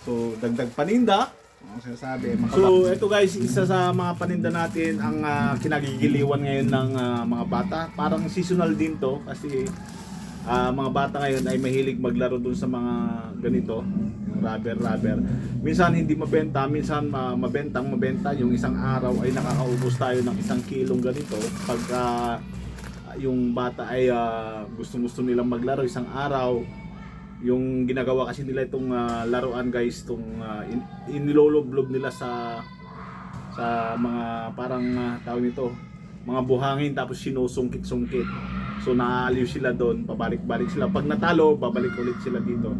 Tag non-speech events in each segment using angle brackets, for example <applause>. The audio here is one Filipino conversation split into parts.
So, dagdag paninda. Ang sinasabi, So, ito guys, isa sa mga paninda natin ang ah, kinagigiliwan ngayon ng ah, mga bata. Parang seasonal din to kasi ah, mga bata ngayon ay mahilig maglaro dun sa mga ganito, yung rubber rubber. Minsan hindi mabenta, minsan ma- mabentang mabenta. Yung isang araw ay nakakaubos tayo ng isang kilong ganito pagka ah, yung bata ay gusto gusto nilang maglaro isang araw yung ginagawa kasi nila itong ah, laruan guys itong uh, in, iniloloblob nila sa sa mga parang ah, tawag nito mga buhangin tapos sinusungkit-sungkit. So naaaliw sila doon pabalik-balik sila. Pag natalo babalik ulit sila dito.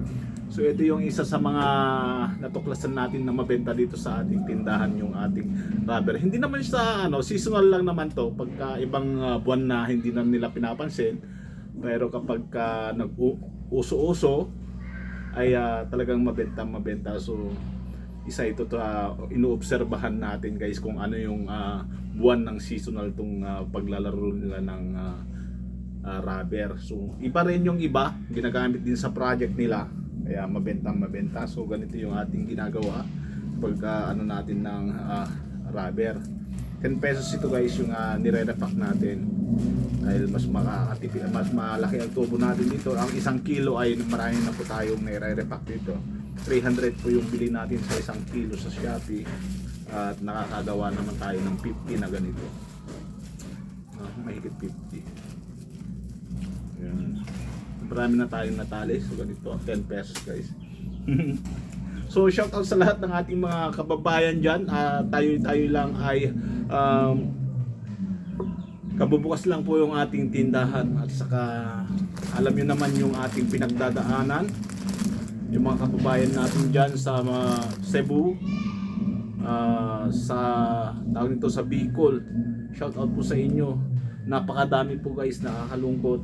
So ito yung isa sa mga natuklasan natin na mabenta dito sa ating tindahan yung ating rubber. Hindi naman sa ano seasonal lang naman to. Pagka ibang ah, buwan na hindi na nila pinapansin pero kapag ka nag-uso-uso ay ah, talagang mabenta mabenta. So isa ito to ah, inoobserbahan natin guys kung ano yung ah, buwan ng seasonal tong ah, paglalaro nila ng ah, ah, rubber. So iba rin yung iba ginagamit din sa project nila. Kaya mabenta mabenta. So ganito yung ating ginagawa pagka ano natin ng ah, rubber 10 pesos ito guys yung uh, nire-repack natin. Dahil mas makakatipid mas malaki ang tubo natin dito. Ang isang kilo ay marami na po tayong nire-repack dito. 300 po yung bili natin sa isang kilo sa Shopee. At nakakagawa naman tayo ng 50 na ganito. Ah, mahigit 50 yan marami na tayong natali. So ganito 10 pesos guys. <laughs> So shout out sa lahat ng ating mga kababayan diyan. tayo tayo lang ay um, kabubukas lang po yung ating tindahan at saka alam niyo naman yung ating pinagdadaanan yung mga kababayan natin diyan sa mga Cebu ah, sa tawag nito sa Bicol. Shout out po sa inyo. Napakadami po guys nakakalungkot.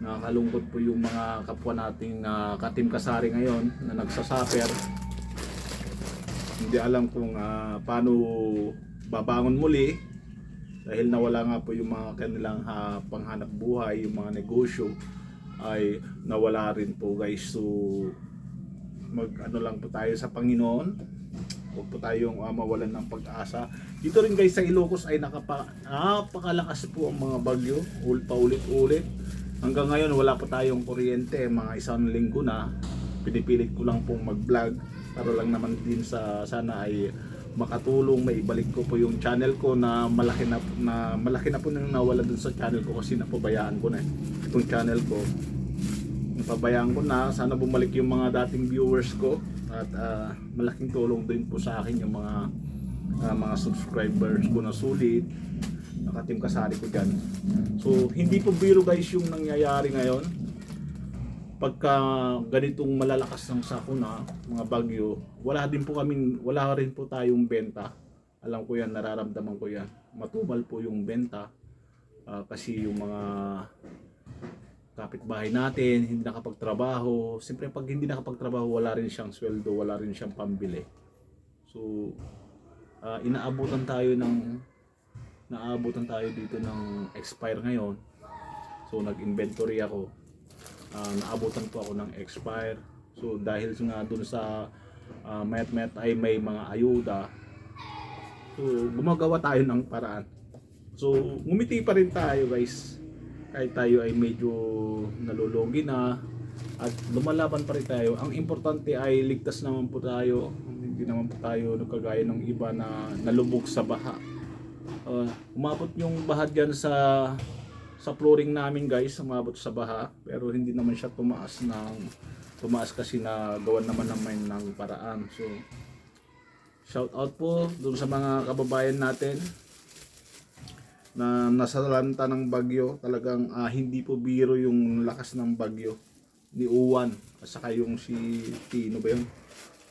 Nakakalungkot po yung mga kapwa nating uh, katim kasari ngayon na nagsasuffer hindi alam kung ah, paano babangon muli dahil nawala nga po yung mga kanilang ha, panghanap buhay, yung mga negosyo ay nawala rin po guys. So mag ano lang po tayo sa Panginoon. Huwag po tayong ah, mawalan ng pag-asa. Dito rin guys sa Ilocos ay nakapa, napakalakas po ang mga bagyo. Ul paulit-ulit. Hanggang ngayon wala pa tayong kuryente. Mga isang linggo na. Pinipilit ko lang pong mag-vlog para lang naman din sa sana ay makatulong maibalik ko po yung channel ko na malaki na na malaki na po nang nawala dun sa channel ko kasi napabayaan ko na eh. itong channel ko. Napabayaan ko na. Sana bumalik yung mga dating viewers ko at ah, malaking tulong din po sa akin yung mga ah, mga subscribers ko na sulit. Nakatim kasari ko dyan. So hindi po biro guys yung nangyayari ngayon pagka ganitong malalakas ng sakuna, mga bagyo, wala din po kami, wala rin po tayong benta. Alam ko yan, nararamdaman ko yan. Matubal po yung benta Ah, kasi yung mga kapitbahay natin, hindi nakapagtrabaho. Siyempre pag hindi nakapagtrabaho, wala rin siyang sweldo, wala rin siyang pambili. So, ah, inaabutan tayo ng naabutan tayo dito ng expire ngayon. So, nag-inventory ako Ah, naabutan po ako ng expire. So dahil nga dun sa uh, mayat mayat ay may mga ayuda. So gumagawa tayo ng paraan. So ngumiti pa rin tayo guys. Kahit tayo ay medyo nalulugi na at lumalaban pa rin tayo. Ang importante ay ligtas naman po tayo. Hindi naman po tayo nagkagaya ng iba na nalubog sa baha. Uh, umabot yung baha dyan sa sa flooring namin guys, umabot sa baha pero hindi naman siya tumaas ng tumaas kasi na gawan naman naman ng paraan. So shout out po dun sa mga kababayan natin na nasa lanta ng bagyo. Talagang ah, hindi po biro yung lakas ng bagyo ni Uwan at saka yung si Tino ba yun?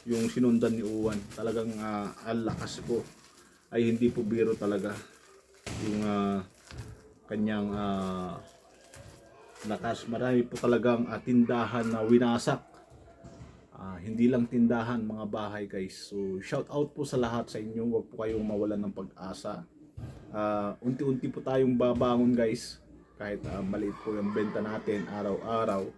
Yung sinundan ni Uwan. Talagang ah, ang lakas po ay hindi po biro talaga yung ah, kanyang ah, lakas. Marami po talagang ah, tindahan na winasak. Ah, hindi lang tindahan, mga bahay guys. So shout out po sa lahat sa inyo. Huwag po kayong mawalan ng pag-asa. Ah, unti-unti po tayong babangon guys. Kahit ah, maliit po yung benta natin araw-araw.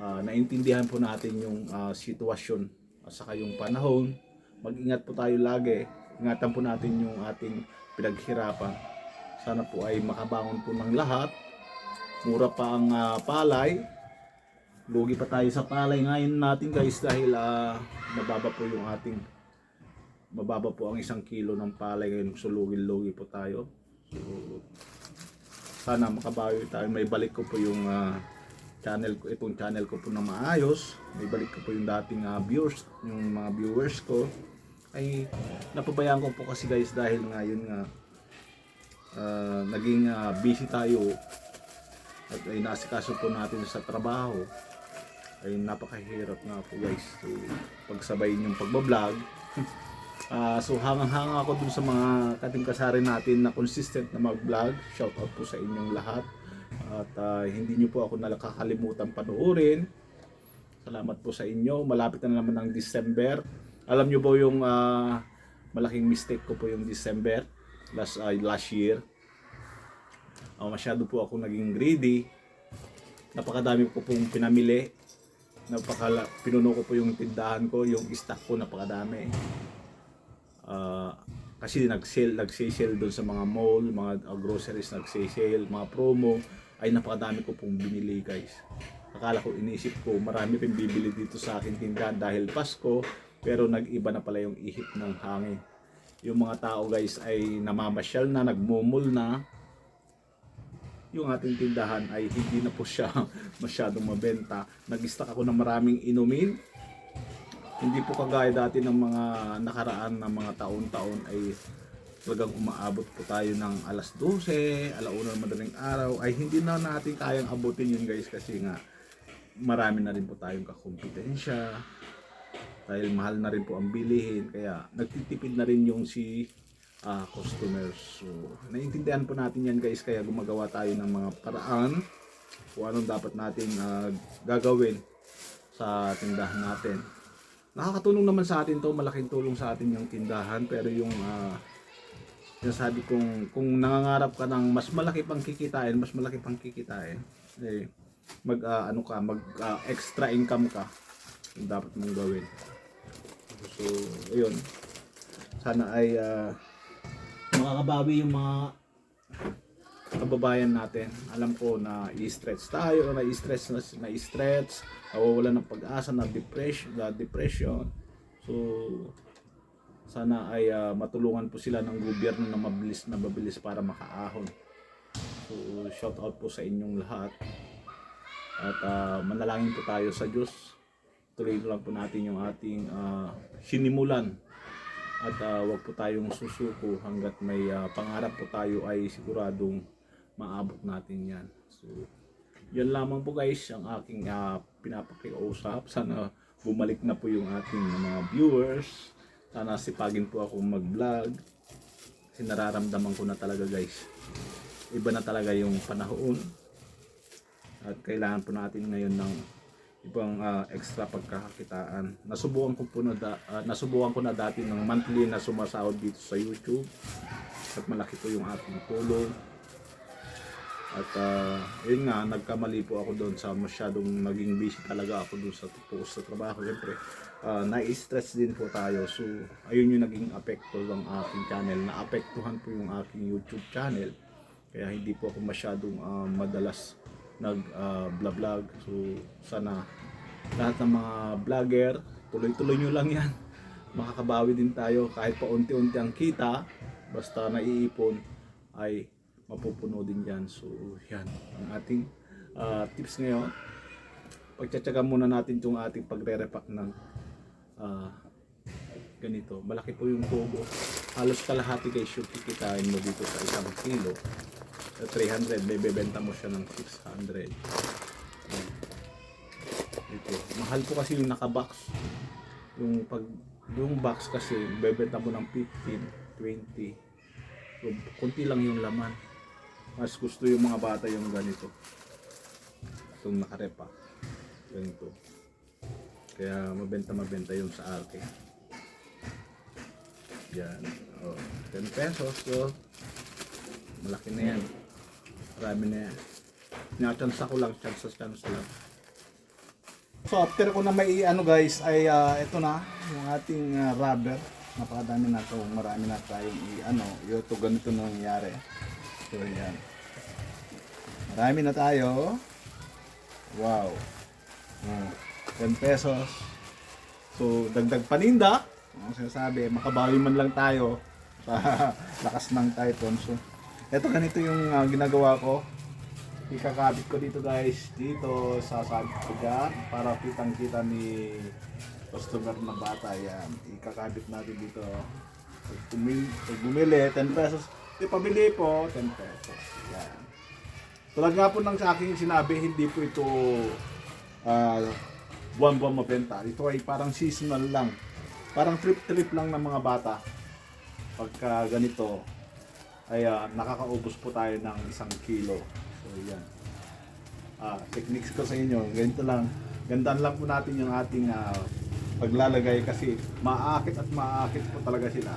Ah, naintindihan po natin yung ah, sitwasyon at saka yung panahon. Mag-ingat po tayo lagi. Ingatan po natin yung ating pinaghirapan. Sana po ay makabangon po ng lahat. Mura pa ang ah, palay. Lugi pa tayo sa palay ngayon natin guys dahil ah, mababa po yung ating mababa po ang isang kilo ng palay ngayon. So lugi-lugi po tayo. So, sana makabawi tayo. May balik ko po yung ah, channel ko, itong channel ko po na maayos. May balik ko po yung dating ah, viewers, yung mga viewers ko. Ay napabayaan ko po kasi guys dahil nga yun ah, naging ah, busy tayo at ay nasikaso po natin sa trabaho ay napakahirap nga po guys so pagsabayin yung pagbablog <laughs> Ah, so hangang-hanga ako dun sa mga kating kasari natin na consistent na mag-vlog. Shout out po sa inyong lahat. At ah, hindi nyo po ako nakakalimutan panoorin. Salamat po sa inyo. Malapit na naman ang December. Alam nyo po yung ah, malaking mistake ko po yung December last ah, last year. Ah, masyado po ako naging greedy. Napakadami ko pong pinamili. Napakala, pinuno ko po yung tindahan ko, yung stock ko napakadami. Ah, kasi nag-sale, nag-sale doon sa mga mall, mga uh, groceries nag-sale, mga promo, ay napakadami ko pong binili guys. Akala ko, inisip ko, marami pang bibili dito sa aking tindahan dahil Pasko, pero nag-iba na pala yung ihip ng hangin. Yung mga tao guys ay namamasyal na, nagmumul na, yung ating tindahan ay hindi na po siya <laughs> masyadong mabenta. Nag-stock ako ng maraming inumin, hindi po kagaya dati ng mga nakaraan na mga taon-taon ay talagang umaabot po tayo ng alas 12, alauna ng madaling araw. Ay hindi na natin kayang abutin yun guys kasi nga marami na rin po tayong kakompetensya dahil mahal na rin po ang bilihin kaya nagtitipid na rin yung si ah, customers so naiintindihan po natin yan guys kaya gumagawa tayo ng mga paraan kung anong dapat nating ah, gagawin sa tindahan natin. Nakakatulong naman sa atin to malaking tulong sa atin yung tindahan pero yung uh, sinasabi kong kung nangangarap ka ng mas malaki pang kikitain mas malaki pang kikitain eh mag ah, ano ka mag ah, extra income ka dapat mong gawin so ayun sana ay ah, makakabawi yung mga kababayan natin. Alam ko na i-stretch tayo, na i-stretch na, na i-stretch, nawawala ng pag-asa, na depression, na depression. So sana ay ah, matulungan po sila ng gobyerno na mabilis na mabilis para makaahon. So shout out po sa inyong lahat. At ah, manalangin po tayo sa Diyos. Tuloy lang po natin yung ating ah, sinimulan at ah, wag po tayong susuko hanggat may ah, pangarap po tayo ay siguradong maabot natin yan. So, yan lamang po guys ang aking uh, pinapakiusap. Sana bumalik na po yung ating mga viewers. Sana sipagin po ako mag-vlog. Kasi nararamdaman ko na talaga guys. Iba na talaga yung panahon. At kailangan po natin ngayon ng ibang ah, extra pagkakakitaan. Nasubukan ko po na da- ah, nasubukan ko na dati ng monthly na sumasahod dito sa YouTube. At malaki po yung ating tulong. At ah, yun nga, nagkamali po ako doon sa masyadong naging busy talaga ako doon sa focus sa trabaho. Siyempre, ah, nai-stress din po tayo. So, ayun yung naging apekto ng aking channel. Naapektuhan po yung aking YouTube channel. Kaya hindi po ako masyadong ah, madalas nag-vlog. so, sana lahat ng mga vlogger, tuloy-tuloy nyo lang yan. <laughs> Makakabawi din tayo kahit pa unti-unti ang kita. Basta naiipon ay mapupuno din yan. So, yan. Ang ating ah, tips ngayon. Pagtsatsaga muna natin itong ating pagre-repack ng ah, ganito. Malaki po yung tubo. Halos kalahati kay shoot kikitain mo dito sa isang kilo. Sa 300, may bebenta mo siya ng 600. Yan. Ito. Mahal po kasi yung naka-box. Yung pag yung box kasi bebenta mo ng 15, 20. So, kunti lang yung laman. Mas gusto yung mga bata yung ganito. Itong nakarepa. Ganito. Kaya mabenta mabenta yung sa akin. Yan. Oh, 10 pesos. So, malaki na yan. Marami na yan. Tinatsansa ko lang. Tsansa, tsansa lang. So after ko na may ano guys ay ah, ito na yung ating ah, rubber. Napakadami na to. Marami na tayong i- ano, ito ganito na nangyari. So yan. Marami na tayo. Wow. Ah, 10 pesos. So, dagdag paninda. Ang sinasabi, makabawi man lang tayo <laughs> lakas ng Titan. So, eto ganito yung ah, ginagawa ko. Ikakabit ko dito guys, dito sa dyan para kitang kita ni customer na bata yan. Ikakabit natin dito. Pag, bumili, pag bumili, 10 pesos. Di pabili po, 10 pesos. Yan. Tulad nga po ng sa aking sinabi, hindi po ito ah, buwan-buwan mabenta. Ito ay parang seasonal lang. Parang trip-trip lang ng mga bata. Pagka ganito, ay ah, nakakaubos po tayo ng isang kilo. So yan. Ah, techniques ko sa inyo, ganito lang. Gandaan lang po natin yung ating ah, paglalagay kasi maakit at maakit po talaga sila.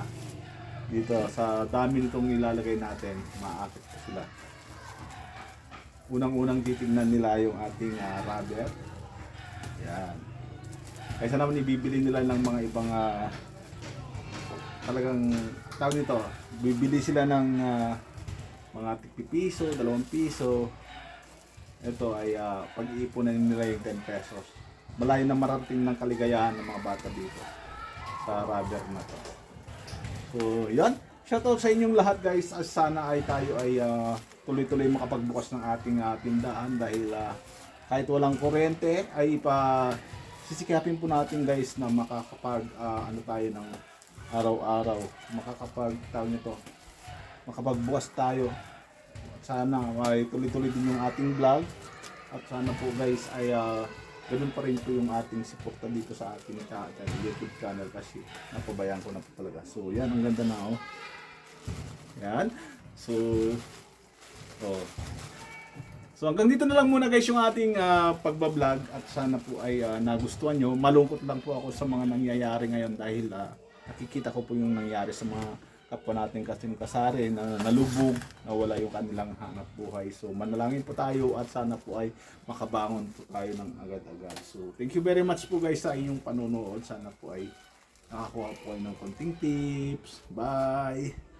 Dito, sa dami nitong ilalagay natin, maakit po sila. Unang-unang titignan nila yung ating ah, rubber. Yan. Kaysa naman ibibili nila ng mga ibang ah, talagang tawag nito, bibili sila ng ah, mga piso, dalawang piso. Ito ay ah, pag-iipunan nila yung 10 pesos. Malayo na marating ng kaligayahan ng mga bata dito sa rubber na to. So, yan. Shoutout sa inyong lahat guys. As sana ay tayo ay ah, tuloy-tuloy makapagbukas ng ating ah, tindahan dahil ah, kahit walang kuryente ay pa sisikapin po natin guys na makakapag ah, ano tayo ng araw-araw makakapag tawag nito makapagbukas tayo. Sana ay tuloy-tuloy din yung ating vlog. At sana po guys ay ah, ganun pa rin po yung ating suporta dito sa ating cha- YouTube channel kasi napabayaan ko na po talaga. So yan ang ganda na oh. Yan. So oh. So hanggang dito na lang muna guys yung ating ah, pagbablog. At sana po ay ah, nagustuhan nyo. Malungkot lang po ako sa mga nangyayari ngayon dahil ah, nakikita ko po yung nangyari sa mga kapwa natin kasing kasari na nalubog, nawala yung kanilang hanap buhay. So manalangin po tayo at sana po ay makabangon po tayo ng agad-agad. So thank you very much po guys sa inyong panonood. Sana po ay nakakuha po kayo ng konting tips. Bye!